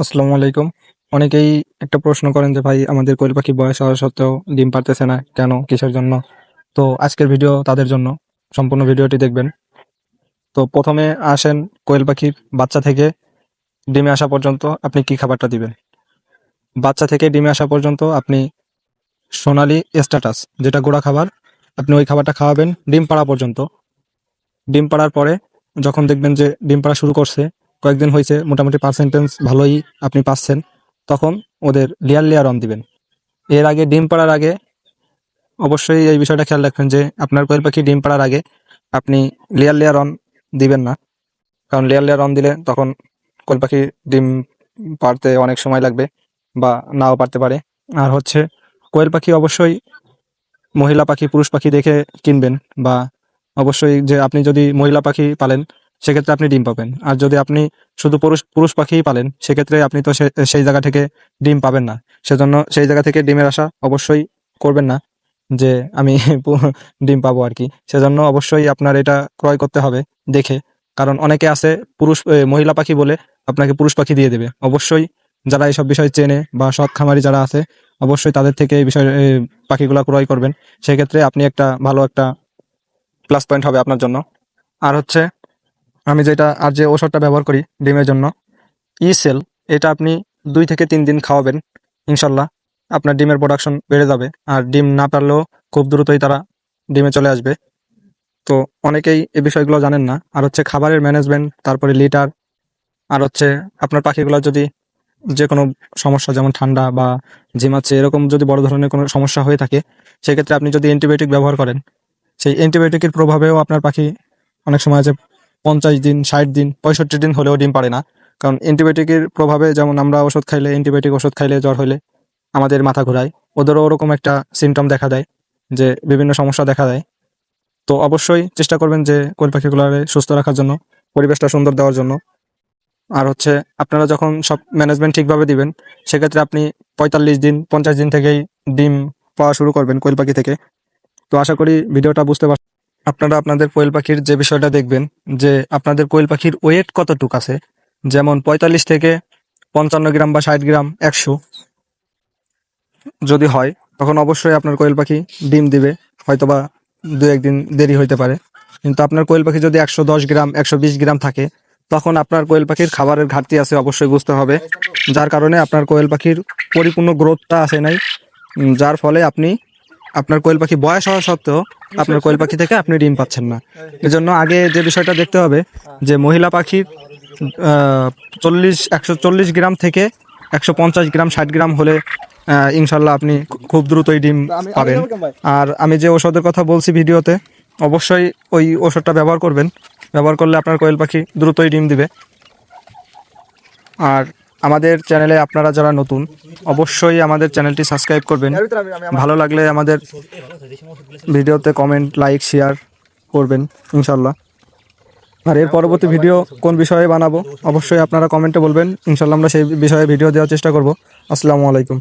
আসসালামু আলাইকুম। অনেকেই একটা প্রশ্ন করেন যে, ভাই, আমাদের কোয়েল পাখি বয়স হওয়া সত্ত্বেও ডিম পারতেছে না কেন কিসের জন্য? তো আজকের ভিডিও তাদের জন্য। সম্পূর্ণ ভিডিওটি দেখবেন। তো প্রথমে আসেন কোয়েল পাখির বাচ্চা থেকে ডিমে আসা পর্যন্ত আপনি কি খাবারটা দিবেন? বাচ্চা থেকে ডিমে আসা পর্যন্ত আপনি সোনালি স্ট্যাটাস, যেটা গোড়া খাবার, আপনি ওই খাবারটা খাওয়াবেন ডিম পাড়া পর্যন্ত। ডিম পাড়ার পরে যখন দেখবেন যে ডিম পাড়া শুরু করছে কয়েকদিন হয়েছে, মোটামুটি পার্সেন্টেজ ভালোই আপনি পাচ্ছেন। তখন ওদের লেয়ার লেয়ার অন দিবেন। এর আগে ডিম পাড়ার আগে অবশ্যই এই বিষয়টা খেয়াল রাখবেন যে আপনার কোয়েল পাখি ডিম পাড়ার আগে আপনি লেয়ার লেয়ার অন দিবেন না। কারণ লেয়ার লেয়ার অন দিলে তখন কোয়েল পাখি ডিম পারতে অনেক সময় লাগবে বা নাও পারতে পারে। আর হচ্ছে কোয়েল পাখি অবশ্যই মহিলা পাখি, পুরুষ পাখি দেখে কিনবেন বা অবশ্যই যে আপনি যদি মহিলা পাখি পালেন সেক্ষেত্রে আপনি ডিম পাবেন। আর যদি আপনি শুধু পুরুষ পুরুষ পাখিই পালেন, সেক্ষেত্রে আপনি তো সেই জায়গা থেকে ডিম পাবেন না। সেজন্য সেই জায়গা থেকে ডিমের আশা অবশ্যই করবেন না যে আমি ডিম পাবো আর কি সেজন্য অবশ্যই আপনার এটা ক্রয় করতে হবে দেখে। কারণ অনেকে আছে পুরুষ মহিলা পাখি বলে আপনাকে পুরুষ পাখি দিয়ে দেবে। অবশ্যই যারা এইসব বিষয় চেনে বা সৎ খামারি যারা আছে, অবশ্যই তাদের থেকে এই বিষয় পাখিগুলো ক্রয় করবেন। সেক্ষেত্রে আপনি একটা ভালো একটা প্লাস পয়েন্ট হবে আপনার জন্য। আর হচ্ছে আমি যেটা আর যে ওষুধটা ব্যবহার করি ডিমের জন্য ই সেল এটা আপনি দুই থেকে তিন দিন খাওয়াবেন, ইনশাল্লাহ আপনার ডিমের প্রোডাকশন বেড়ে যাবে। আর ডিম না পারলেও খুব দ্রুতই তারা ডিমে চলে আসবে। তো অনেকেই এই বিষয়গুলো জানেন না। আর হচ্ছে খাবারের ম্যানেজমেন্ট তারপরে লিটার আর হচ্ছে আপনার পাখিগুলো যদি যে কোনো সমস্যা যেমন ঠান্ডা বা ঝিমাচ্ছে এরকম যদি বড় ধরনের কোনো সমস্যা হয়ে থাকে, সেক্ষেত্রে আপনি যদি অ্যান্টিবায়োটিক ব্যবহার করেন, সেই অ্যান্টিবায়োটিকের প্রভাবেও আপনার পাখি অনেক সময় আছে পঞ্চাশ দিন, ষাট দিন, পঁয়ষট্টি দিন হলেও ডিম পারে না। কারণ অ্যান্টিবায়োটিকের প্রভাবে যেমন আমরা ওষুধ খাইলে অ্যান্টিবায়োটিক ওষুধ খাইলে জ্বর হলে আমাদের মাথা ঘোরায়। ওদেরও ওরকম একটা সিমটম দেখা দেয় যে বিভিন্ন সমস্যা দেখা দেয়। তো অবশ্যই চেষ্টা করবেন যে কোয়েল পাখিগুলোকে সুস্থ রাখার জন্য, পরিবেশটা সুন্দর দেওয়ার জন্য। আর হচ্ছে আপনারা যখন সব ম্যানেজমেন্ট ঠিকভাবে দিবেন, সেক্ষেত্রে আপনি পঁয়তাল্লিশ দিন, পঞ্চাশ দিন থেকেই ডিম পাওয়া শুরু করবেন কোয়েল পাখি থেকে। তো আশা করি ভিডিওটা বুঝতে পার আপনারা আপনাদের কোয়েল পাখির যে বিষয়টা দেখবেন, যে আপনাদের কোয়েল পাখির ওয়েট কতটুক আছে? যেমন পঁয়তাল্লিশ থেকে পঞ্চান্ন গ্রাম বা ষাট গ্রাম, একশো। যদি হয়, তখন অবশ্যই আপনার কোয়েল পাখি ডিম দিবে, হয়তোবা দু একদিন দেরি হইতে পারে। কিন্তু আপনার কোয়েল পাখি যদি একশো দশ গ্রাম, একশো বিশ গ্রাম থাকে, তখন আপনার কোয়েল পাখির খাবারের ঘাটতি আছে অবশ্যই বুঝতে হবে। যার কারণে আপনার কোয়েল পাখির পরিপূর্ণ গ্রোথটা আসে নাই। যার ফলে আপনি আপনার কোয়েল পাখি বয়স হওয়া সত্ত্বেও আপনার কোয়েল পাখি থেকে আপনি ডিম পাচ্ছেন না। এজন্য আগে যে বিষয়টা দেখতে হবে যে মহিলা পাখির চল্লিশ একশো চল্লিশ গ্রাম থেকে একশো পঞ্চাশ গ্রাম ষাট গ্রাম হলে ইনশাল্লাহ আপনি খুব দ্রুতই ডিম পাবেন। আর আমি যে ওষুধের কথা বলছি ভিডিওতে অবশ্যই ওই ওষুধটা ব্যবহার করবেন। ব্যবহার করলে আপনার কোয়েল পাখি দ্রুতই ডিম দিবে। আর আমাদের চ্যানেলে আপনারা যারা নতুন, অবশ্যই আমাদের চ্যানেলটি সাবস্ক্রাইব করবেন। ভালো লাগলে আমাদের ভিডিওতে কমেন্ট লাইক শেয়ার করবেন, ইনশাল্লাহ। আর এর পরবর্তী ভিডিও কোন বিষয়ে বানাবো, অবশ্যই আপনারা কমেন্টে বলবেন। ইনশাল্লাহ আমরা সেই বিষয়ে ভিডিও দেওয়ার চেষ্টা করব। আসসালামু আলাইকুম।